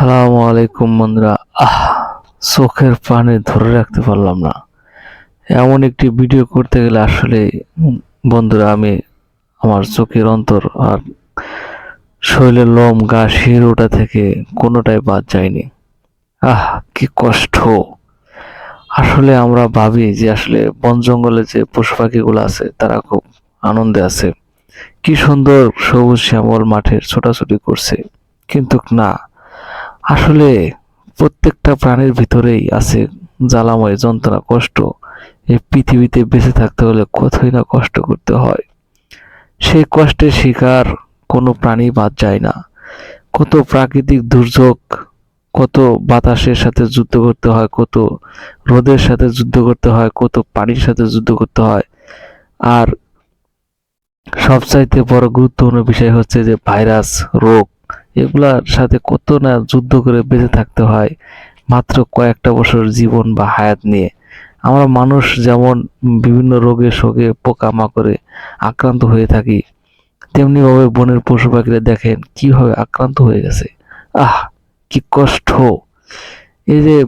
আসসালামু আলাইকুম বন্ধুরা। আহ, চোখের পানি ধরে রাখতে পারলাম না। এমন একটি ভিডিও করতে গেলে আসলে বন্ধুরা, আমি আমার চোখের অন্তর আর শরীরের লোম, গা, শির ওটা থেকে কোনোটাই বাদ যায়নি। আহ, কি কষ্ট। আসলে আমরা ভাবি যে আসলে বন জঙ্গলে যে পশু পাখিগুলো আছে, তারা খুব আনন্দে আছে। কি সুন্দর সবুজ শ্যামল মাঠের ছোটাছুটি করছে। কিন্তু না আসলে প্রত্যেকটা প্রাণীর ভিতরেই আছে জ্বালাময় যন্ত্রণা, কষ্ট। এই পৃথিবীতে বেঁচে থাকতে হলে কতই না কষ্ট করতে হয়। সেই কষ্টের শিকার কোনো প্রাণী বাদ যায় না। কত প্রাকৃতিক দুর্যোগ, কত বাতাসের সাথে যুদ্ধ করতে হয়, কত রোদের সাথে যুদ্ধ করতে হয়, কত পানির সাথে যুদ্ধ করতে হয়। আর সবচাইতে বড় গুরুত্বপূর্ণ বিষয় হচ্ছে যে ভাইরাস, রোগ এগুলার সাথে কত না যুদ্ধ করে বেঁচে থাকতে হয়, মাত্র কয়েকটা বছর জীবন বা হায়াত নিয়ে। আমরা মানুষ যেমন বিভিন্ন রোগে শোকে পোকামাকড়ে আক্রান্ত হয়ে থাকি, তেমনিভাবে বনের পশু পাখিরা দেখেন কীভাবে আক্রান্ত হয়ে গেছে। আহ, কি কষ্ট! এই যে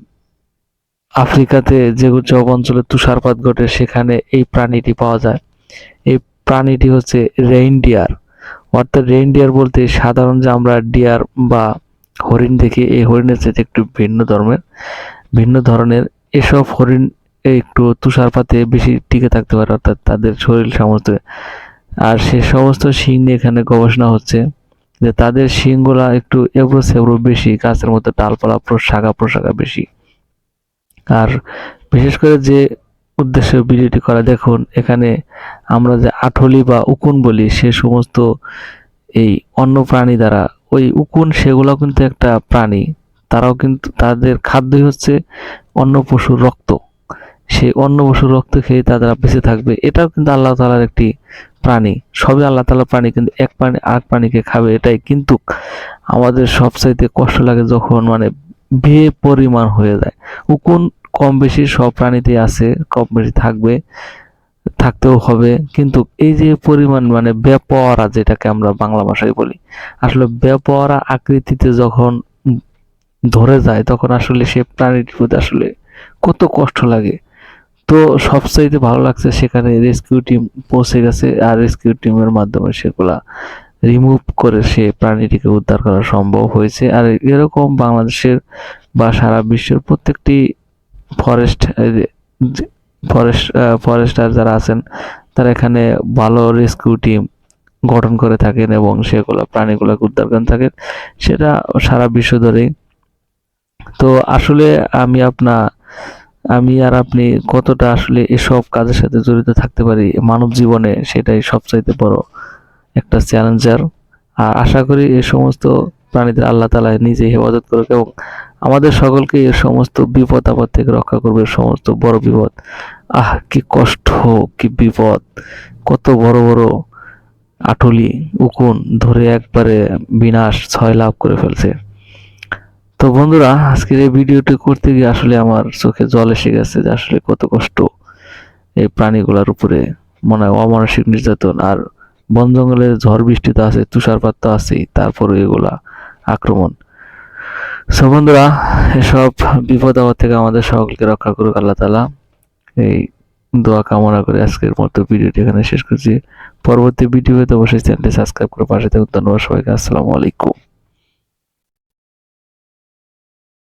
আফ্রিকাতে যে সব অঞ্চলে তুষারপাত ঘটে, সেখানে এই প্রাণীটি পাওয়া যায়। এই প্রাণীটি হচ্ছে রেইনডিয়ার। অর্থাৎ রেইনডিয়ার বলতে সাধারণ যে আমরা ডিয়ার বা হরিণ দেখি, এই হরিণের চাইতে একটু ভিন্ন ধর্মের, ভিন্ন ধরনের এসব হরিণ একটু তুষারপাতে বেশি টিকে থাকতে পারে, অর্থাৎ তাদের শরীর সমস্ত আর সে সমস্ত শিং নিয়ে এখানে গবেষণা হচ্ছে যে তাদের শিংগুলা একটু এবড়ো সেবড়ো বেশি, গাছের মধ্যে ডালপালা প্রশাখা প্রশাখা বেশি। আর বিশেষ করে যে উদ্দেশ্যে ভিডিওটি করা দেখুন, এখানে আমরা যে আঠলি বা উকুন বলি, সে সমস্ত এই অন্য প্রাণী দ্বারা, ওই উকুন সেগুলো কিন্তু একটা প্রাণী, তারাও কিন্তু তাদের খাদ্যই হচ্ছে অন্য পশুর রক্ত। সেই অন্য পশুর রক্ত খেয়ে তারা বেঁচে থাকবে, এটাও কিন্তু আল্লাহ তাআলার একটি প্রাণী। সবই আল্লাহ তাআলার প্রাণী, কিন্তু এক প্রাণী আরেক প্রাণীকে খাবে, এটাই। কিন্তু আমাদের সবচাইতে কষ্ট লাগে যখন মানে বিয়ে পরিমাণ হয়ে যায়। উকুন কম বেশি সব প্রাণীতেই আছে কম বেশি থাকবে, থাকতেও হবে। কিন্তু এই যে পরিমাণ মানে বেপরা যেটাকে আমরা বাংলা ভাষায় বলি, আসলে বেপরা আকৃতিতে যখন ধরে যায়, তখন আসলে সে প্রাণীটির প্রতি আসলে কত কষ্ট লাগে। তো সবচাইতে ভালো লাগছে সেখানে রেস্কিউ টিম পৌঁছে গেছে, আর রেস্কিউ টিমের মাধ্যমে সেগুলা রিমুভ করে সে প্রাণীটিকে উদ্ধার করা সম্ভব হয়েছে। আর এরকম বাংলাদেশের বা সারা বিশ্বের প্রত্যেকটি ফরেস্ট ফরেস্ট ফরেস্টার যারা আছেন, তারা এখানে ভালো রেস্কিউ টিম গঠন করে থাকেন এবং সেগুলো প্রাণীগুলোকে উদ্ধার করে থাকেন। সেটা সারা বিশ্ব ধরেই। তো আসলে আমি আপনা, আমি আর আপনি কতটা আসলে এসব কাজের সাথে জড়িত থাকতে পারি, মানব জীবনে সেটাই সবচাইতে বড় একটা চ্যালেঞ্জার আর আশা করি এই সমস্ত প্রাণীদের আল্লাহ তাআলা নিজে হেফাজত করুক এবং আমাদের সকলকে এই সমস্ত বিপদ আপদ থেকে রক্ষা করবে সমস্ত বড় বিপদ। আহ, কি কষ্ট, কি বিপদ। কত বড় বড় আটলি উকুন ধরে একবারে বিনাশ, ছয় লাভ করে ফেলছে। তো বন্ধুরা, আজকের এই ভিডিওটি করতে গিয়ে আসলে আমার চোখে জল এসে গেছে যে আসলে কত কষ্ট এই প্রাণীগুলোর উপরে। মনে হয় অমানসিক নির্যাতন আর বন জঙ্গলের ঝড় বৃষ্টি তো আছে, তুষারপাত তো আছেই তারপরে এগুলা আক্রমণ। সো বন্ধুরা, এসব বিপদ আমার থেকে আমাদের সকলকে রক্ষা করুক আল্লাহ তালা এই দোয়া কামনা করে আজকের মতো ভিডিওটি এখানে শেষ করছি। পরবর্তী ভিডিওতে অবশ্যই চ্যানেলটি সাবস্ক্রাইব করে পাশে থাকুন। ধন্যবাদ সবাইকে। আসসালামু আলাইকুম।